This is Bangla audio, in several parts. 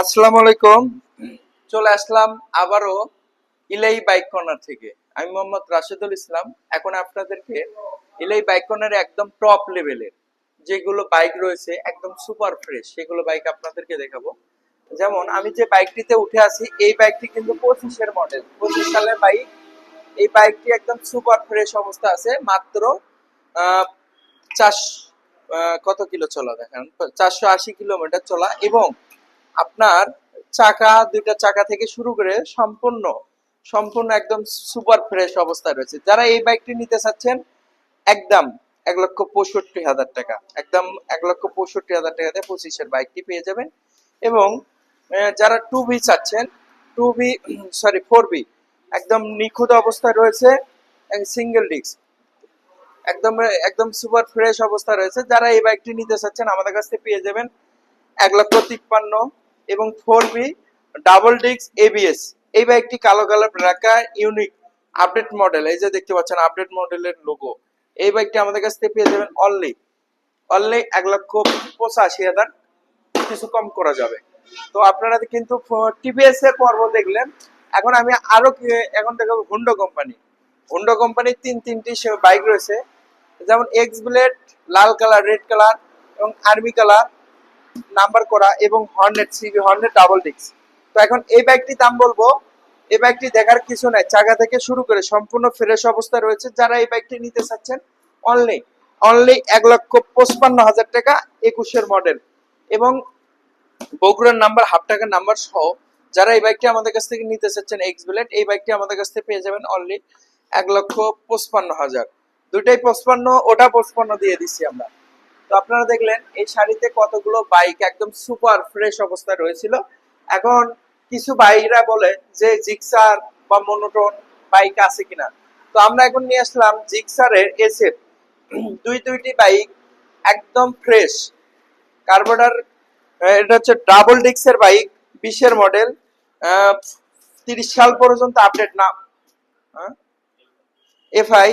আসসালামু আলাইকুম। চলে আসলাম আবারও ইলাই বাইক কর্নার থেকে। আমি মোহাম্মদ রাশেদুল ইসলাম। এখন আপনাদেরকে ইলাই বাইক কর্নারে একদম টপ লেভেলের যেগুলো বাইক রয়েছে একদম সুপার ফ্রেশ সেগুলো বাইক আপনাদেরকে দেখাবো। যেমন আমি যে বাইকটিতে উঠে আছি এই বাইকটি কিন্তু পঁচিশের মডেল পঁচিশ সালের বাইক এই বাইকটি একদম সুপার ফ্রেশ অবস্থা আছে। মাত্র আহ, কত কিলো চলা? দেখেন চারশো আশি কিলোমিটার চলা এবং আপনার চাকা, দুইটা চাকা থেকে শুরু করে সম্পূর্ণ সম্পূর্ণ একদম সুপার ফ্রেশ অবস্থায় রয়েছে। যারা এই বাইকটি নিতে চাচ্ছেন, একদম এক লক্ষ পঁয়ষট্টি হাজার টাকা, একদম এক লক্ষ পঁয়ষট্টি হাজার টাকাতে পঁচিশের বাইকটি পেয়ে যাবেন। এবং যারা টু বি চাচ্ছেন two V sorry four V একদম নিখুঁত অবস্থায় রয়েছে সিঙ্গেল ডিস্ক একদম একদম সুপার ফ্রেশ অবস্থা রয়েছে। যারা এই বাইকটি নিতে চাচ্ছেন, আমাদের কাছ থেকে পেয়ে যাবেন এক লক্ষ তিপ্পান্ন এবং four V double disc ABS এই বাইকটি কালো কালার রাখা ইউনিক আপডেট মডেল এই যে দেখতে পাচ্ছেন আপডেট মডেলের লোগো এই বাইকটি আমাদের কাছ থেকে পেয়ে যাবেন অনলি অনলি এক লক্ষ পঁচাশি হাজার। কিছু কম করা যাবে। তো আপনারা কিন্তু টিভিএস এর পর্ব দেখলেন। এখন আমি আরও এখন দেখাবো হুন্ডো কোম্পানি হুন্ডো কোম্পানির তিন তিনটি বাইক রয়েছে। যেমন এক্স ব্লেড লাল কালার রেড কালার এবং আর্মি কালার নাম্বার করা এবং হর্নেট সিবি হর্নেট ডাবল ডিক্স তো এখন এই বাইকটির দাম বলব, এই ব্যাগটি দেখার কিছু নাই, চাকা থেকে শুরু করে সম্পূর্ণ ফ্রেশ অবস্থা রয়েছে। যারা এই বাইকটি নিতে চাচ্ছেন অনলি অনলি এক লক্ষ পঁচপান্ন হাজার টাকা একুশের মডেল এবং বগুড়ার নাম্বার হাফ টাকার নাম্বার সহ যারা এই বাইকটি আমাদের কাছ থেকে নিতে চাচ্ছেন এক্স বুলেট এই বাইকটি আমাদের কাছ থেকে পেয়ে যাবেন অনলি এক লক্ষ পঁচপান্ন হাজার। দুইটাই পঁচপান্ন, ওটা পঁচপান্ন দিয়ে দিচ্ছি আমরা। তো আপনারা দেখলেন, এই শাড়িতে কতগুলো বাইক একদম সুপার ফ্রেশ অবস্থায় রয়েছিল। এখন কিছু বাইকরা বলে যে জিক্সার বা মনোটন বাইক আছে কিনা। তো আমরা এখন নিয়ে আসলাম জিক্সারের এসের দুই দুইটি বাইক একদম ফ্রেশ কার্বোডার এটা হচ্ছে ডাবল ডিক্সের বাইক বিশের মডেল তিরিশ সাল পর্যন্ত আপডেট না এফআই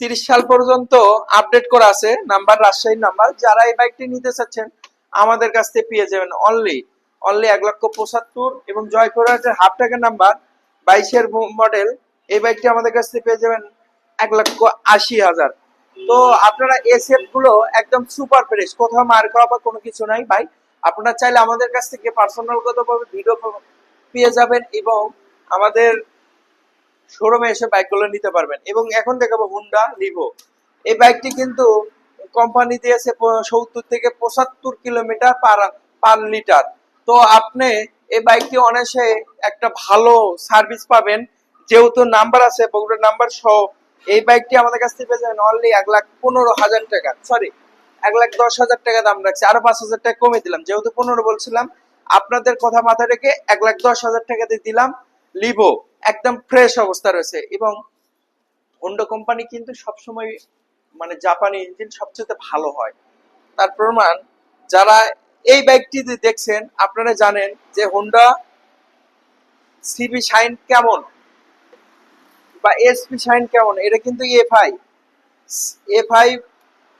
তিরিশ সাল পর্যন্ত আপডেট করা আছে নাম্বার রাজশাহীর নাম্বার যারা এই বাইকটি নিতে চাচ্ছেন, আমাদের কাছ থেকে পেয়ে যাবেন অনলি অনলি এক লক্ষ পঁচাত্তর এবং জয়পুর জয়পুরহাটের হাফ টাকার নাম্বার বাইশের মডেল এই বাইকটি আমাদের কাছ থেকে পেয়ে যাবেন এক লক্ষ আশি হাজার। তো আপনারা এসএফগুলো একদম সুপার ফ্রেশ কোথাও মার খাওয়া বা কোনো কিছু নাই ভাই। আপনারা চাইলে আমাদের কাছ থেকে পার্সোনাল গত ভাবে ভিডিও পেয়ে যাবেন এবং আমাদের শোরুমে এসে বাইকগুলো নিতে পারবেন। এবং এখন দেখাবো হুন্ডা লিভো এই বাইকটি কিন্তু কোম্পানি দিয়েছে সত্তর থেকে পঁচাত্তর কিলোমিটার পার পার লিটার তো আপনি এই বাইকটি অনায়াসে একটা ভালো সার্ভিস পাবেন। যেহেতু নাম্বার আছে, বগুড়ার নাম্বার সহ, এই বাইকটি আমাদের কাছ থেকে পেয়ে যাবেন অনলি এক লাখ পনেরো হাজার টাকা। সরি এক লাখ দশ হাজার টাকা দাম রাখছি। আরও পাঁচ হাজার টাকা কমে দিলাম। যেহেতু পনেরো বলছিলাম, আপনাদের কথা মাথায় রেখে এক লাখ দশ হাজার টাকা দিয়ে দিলাম লিভো একদম ফ্রেশ অবস্থা রয়েছে এবং হোন্ডা কোম্পানি কিন্তু সবসময় মানে জাপানি ইঞ্জিন সবচেয়ে ভালো হয়। তার প্রমাণ, যারা এই বাইকটি দেখছেন, আপনারা জানেন যে হোন্ডা সিবি শাইন কেমন? বা এসপি শাইন কেমন? এটা কিন্তু এফআই এফআই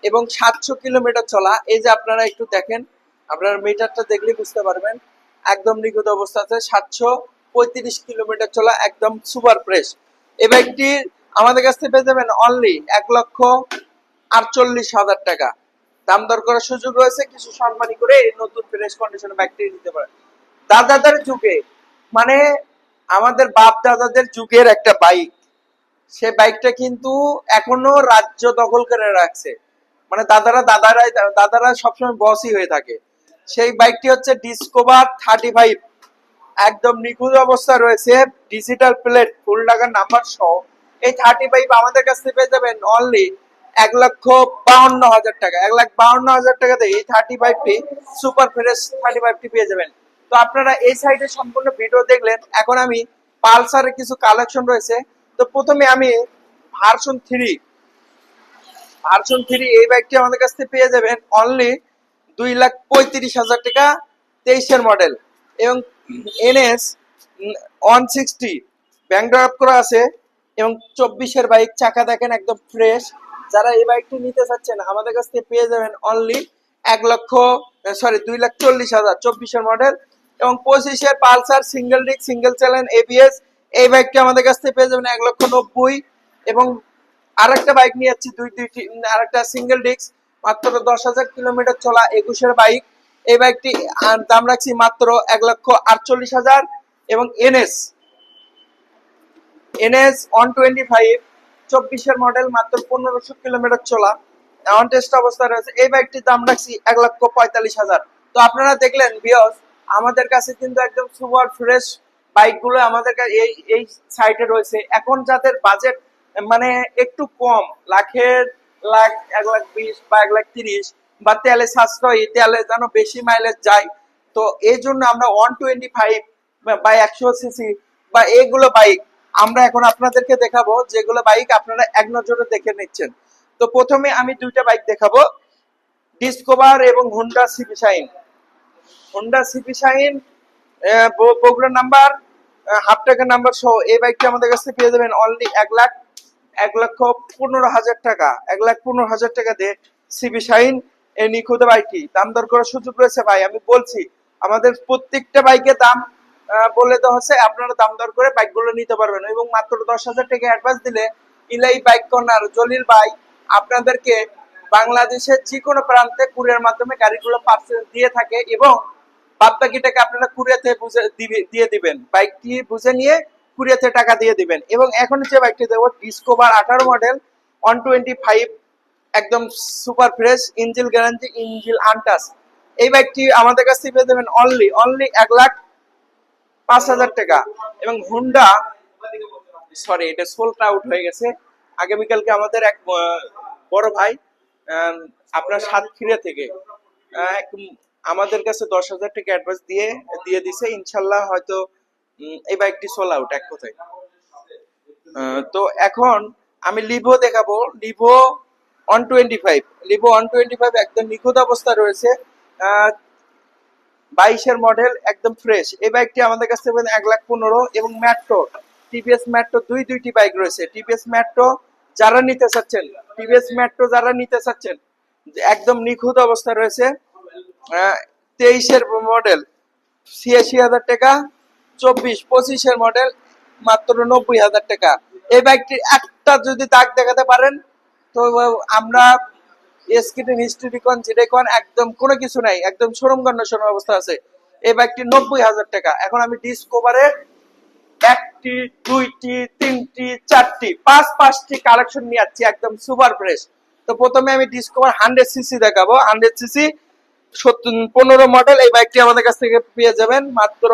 এবং সাতশো কিলোমিটার চলা। এই যে আপনারা একটু দেখেন, আপনারা মিটারটা দেখলে বুঝতে পারবেন। একদম নিখুঁত অবস্থা আছে, সাতশো পঁয়ত্রিশ কিলোমিটার চলা একদম সুপার ফ্রেশ এই বাইকটি আমাদের কাছ থেকে পেয়ে যাবেন অনলি এক লক্ষ আটচল্লিশ হাজার টাকা। দাম দর করার সুযোগ রয়েছে, কিছু সম্মানী করে নতুন ফ্রেশ কন্ডিশনে বাইকটি নিতে পারেন দাদাদের যুগে মানে আমাদের বাপ দাদাদের যুগের একটা বাইক সে বাইকটা কিন্তু এখনও রাজ্য দখল করে রাখছে। মানে দাদারা দাদারাই, দাদারা সবসময় বসই হয়ে থাকে। সেই বাইকটি হচ্ছে ডিসকোভার থার্টি ফাইভ একদম নিখুঁত অবস্থা রয়েছে। ডিজিটাল প্লেট ফুল টাকার নাম্বার সহ। এই থার্টি ফাইভ আমাদের কাছ থেকে পেয়ে যাবেন অনলি এক লক্ষ বাউন্ন হাজার টাকা। এক লাখ বাউন্ন হাজার টাকাতে এই থার্টি ফাইভটি সুপার ফ্রেশ থার্টি ফাইভটি পেয়ে যাবেন। তো আপনারা এই সাইডে সম্পূর্ণ ভিডিও দেখলেন। এখন আমি পালসারের কিছু কালেকশন রয়েছে। তো প্রথমে আমি ভার্সন থ্রি ভার্সন থ্রি এই বাইকটি আমাদের কাছ থেকে পেয়ে যাবেন অনলি দুই লাখ পঁয়ত্রিশ হাজার টাকা তেইশের মডেল এবং এনএস ওয়ান সিক্সটি ব্যাংক করা আছে এবং চব্বিশের বাইক চাকা দেখেন একদম ফ্রেশ যারা এই বাইকটি নিতে চাচ্ছেন, আমাদের কাছ থেকে পেয়ে যাবেন অনলি এক লক্ষ সরি দুই লাখ চল্লিশ হাজার চব্বিশের মডেল এবং পঁচিশের Pulsar single disc single channel ABS এই বাইকটি আমাদের কাছ থেকে পেয়ে যাবেন এক লক্ষ নব্বই। এবং আরেকটা বাইক নিয়ে যাচ্ছি, দুই, দুইটি আরেকটা সিঙ্গেল ডিস্ক মাত্র দশ হাজার কিলোমিটার চলা একুশের বাইক এই বাইকটি দাম রাখছি মাত্র এক লক্ষ আটচল্লিশ হাজার এবং NS. NS one twenty five, চব্বিশের মডেল, মাত্র পনেরোশো কিলোমিটার চলা। অন টেস্ট অবস্থায় রয়েছে। এই বাইকটির দাম রাখছি এক লক্ষ পঁয়তাল্লিশ হাজার। তো আপনারা দেখলেন বিয়স আমাদের কাছে কিন্তু একদম সুপার ফ্রেশ বাইকগুলো আমাদের কাছে এই এই সাইটে রয়েছে। এখন যাদের বাজেট মানে একটু কম, লাখের লাখ, এক লাখ বিশ বা এক লাখ তিরিশ বা তেলে সাশ্রয়ী, তেলে যেন বেশি মাইলেজ যায়। তো এই জন্য আমরা ওয়ান টোয়েন্টি ফাইভ বা একশো সিসি বা এইগুলো বাইক আমরা এখন আপনাদেরকে দেখাবো, যেগুলো বাইক আপনারা এক নজরে দেখে নিচ্ছেন। তো প্রথমে আমি দুইটা বাইক দেখাবো। ডিসকোভার এবং Honda CB Shine Honda CB Shine বগুড়ার নাম্বার হাফ টাকার নাম্বার সহ এই বাইকটি আমাদের কাছে পেয়ে যাবেন অনলি এক লাখ, এক লক্ষ পনেরো হাজার টাকা। এক লাখ পনেরো হাজার টাকা দিয়ে সিবি শাইন এই নিখুঁত বাইকটি দাম দর করার সুযোগ রয়েছে ভাই, আমি বলছি, আমাদের প্রত্যেকটা বাইকের দাম বলে দেওয়া হচ্ছে, আপনারা দাম দর করে বাইকগুলো নিতে পারবেন। এবং মাত্র দশ হাজার টাকা অ্যাডভান্স দিলে ইলাই বাইক কর্নার, জলিল ভাই, আপনাদেরকে বাংলাদেশের যে কোনো প্রান্তে কুরিয়ার মাধ্যমে গাড়িগুলো পার্সেল দিয়ে থাকে এবং বাদ বাকি টাকা আপনারা কুরিয়াতে বুঝে দিয়ে দিবেন। বাইকটি বুঝে নিয়ে কুরিয়াতে টাকা দিয়ে দিবেন। এবং এখন যে বাইকটি দেবো ডিসকভার আঠারো মডেল ওয়ান টোয়েন্টি ফাইভ একদম super fresh engine guarantee, engine untouched এই বাইকটি আমাদের কাছ পেয়ে যাবেন অনলি অনলি এক লাখ পাঁচ হাজার টাকা। এবং হুন্ডা সরি এটা সোলটা আউট হয়ে গেছে। আগামীকালকে আমাদের এক বড় ভাই আপনার সাতক্ষীরা থেকে এক- আমাদের কাছে দশ হাজার টাকা অ্যাডভান্স দিয়ে দিয়ে দিছে। ইনশাল্লাহ হয়তো এই বাইকটি সোল আউট এক কথায়। তো এখন আমি লিভো দেখাবো। Livo one twenty five Livo one twenty five একদম নিখুঁত অবস্থা রয়েছে। বাইশের মডেল একদম ফ্রেশ এই বাইকটি আমাদের কাছে পাবেন এক লাখ পনেরো এবং ম্যাট্রো টিভিএস ম্যাট্রো দুই দুইটি বাইক রয়েছে। টিভিএস ম্যাট্রো যারা নিতে চাচ্ছেন টিভিএস ম্যাট্রো যারা নিতে চাচ্ছেন, একদম নিখুঁত অবস্থা রয়েছে। তেইশের মডেল ছিয়াশি হাজার টাকা, চব্বিশ, পঁচিশের মডেল মাত্র নব্বই হাজার টাকা। এই বাইকটির একটা যদি দাগ দেখাতে পারেন তো আমরা এসকিটেন হিস্ট্রি কন একদম কোনো কিছু নাই, একদম শোরুম কন্ডিশন অবস্থা আছে। এই নব্বই হাজার টাকা। এখন আমি একটি, দুইটি, তিনটি, চারটি, পাঁচ, পাঁচটি কালেকশন নিয়ে যাচ্ছি একদম সুপার ফ্রেশ। তো প্রথমে আমি হান্ড্রেড সিসি দেখাবো। হান্ড্রেড সিসি পনেরো মডেল। এই বাইকটি আমাদের কাছ থেকে পেয়ে যাবেন মাত্র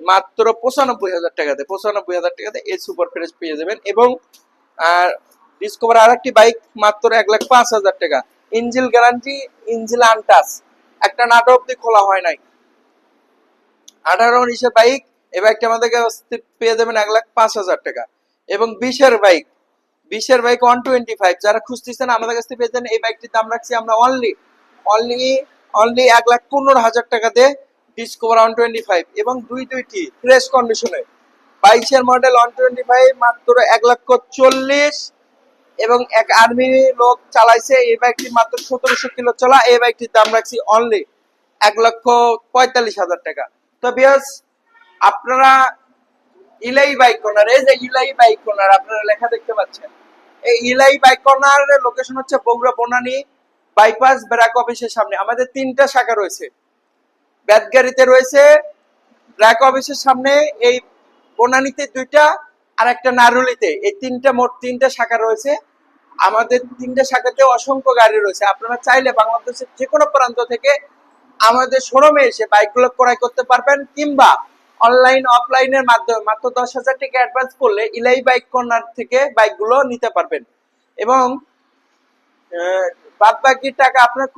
মাত্র পঁচানব্বই হাজার টাকাতে, পঁচানব্বই হাজার টাকাতে এই সুপার ফ্রেশ পেয়ে যাবেন। এবং, আর ডিসকভার আর একটি বাইক মাত্র এক লাখ পাঁচ হাজার টাকা। ইঞ্জিল গ্যারান্টি ইঞ্জিল আনটাস একটা নাটক অব্দি খোলা হয় নাই। আঠারো উনিশের বাইক এই বাইকটি আমাদের কাছে পেয়ে যাবেন এক লাখ পাঁচ হাজার টাকা। এবং বিশের বাইক বিশের বাইক ওয়ান টোয়েন্টি ফাইভ যারা খুঁজতেছেন আমাদের কাছ থেকে পেয়ে যাবেন, এই বাইকটির দাম রাখছি আমরা অনলি অনলি অনলি এক লাখ পনেরো হাজার টাকাতে ডিসকভার ওয়ান টোয়েন্টি ফাইভ এবং দুই দুইটি ফ্রেশ কন্ডিশনে বাইশের মডেল ওয়ান টোয়েন্টি ফাইভ মাত্র এক লক্ষ চল্লিশ এবং এক আর্মি লোক চালাইছে, এই বাইকটি মাত্র সতেরোশো কিলো চলা, এই বাইকটির দাম রাখছি অনলি এক লক্ষ পঁয়তাল্লিশ হাজার টাকা। তো বিয়াস আপনারা ইলাই বাইক কর্নার এই যে ইলাই বাইক কর্নার আপনারা লেখা দেখতে পাচ্ছেন। এই ইলাই বাইক কর্নারের লোকেশন হচ্ছে বগুড়া বনানী বাইপাস ব্র্যাক অফিসের সামনে। আমাদের তিনটা শাখা রয়েছে। বেদগাড়িতে রয়েছে ব্র্যাক অফিসের সামনে এই বনানীতে দুইটা আর একটা নারুলিতে, এই তিনটা মোট তিনটা শাখা রয়েছে। আমাদের তিনটা শাখাতে অসংখ্য গাড়ি রয়েছে। আপনারা চাইলে বাংলাদেশের যে কোনো প্রান্ত থেকে আমাদের শোরুমে এসে বাইকগুলো ক্রয় করতে পারবেন, কিংবা অনলাইন, অফলাইনের মাধ্যমে মাত্র দশ হাজার টাকা অ্যাডভান্স করলে ইলাই বাইক কর্নার থেকে বাইকগুলো নিতে পারবেন। এবং বাদ বাকি টাকা আপনার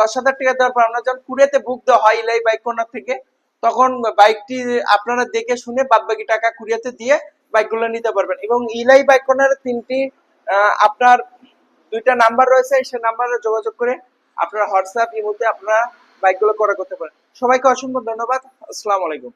দশ হাজার টাকা দেওয়ার পর আপনার যখন কুড়িয়াতে বুক দেওয়া হয় ইলাই বাইক কর্নার থেকে, তখন বাইকটি আপনারা দেখে শুনে বাদ বাকি টাকা কুড়িয়াতে দিয়ে বাইকগুলো নিতে পারবেন। এবং ইলাই বাইক তিনটি আপনার দুইটা নাম্বার রয়েছে, সেই নাম্বারে যোগাযোগ করে আপনার হোয়াটসঅ্যাপ ইমোতে আপনারা বাইকগুলো ক্রয় করতে পারেন। সবাইকে অসংখ্য ধন্যবাদ। আসসালামু আলাইকুম।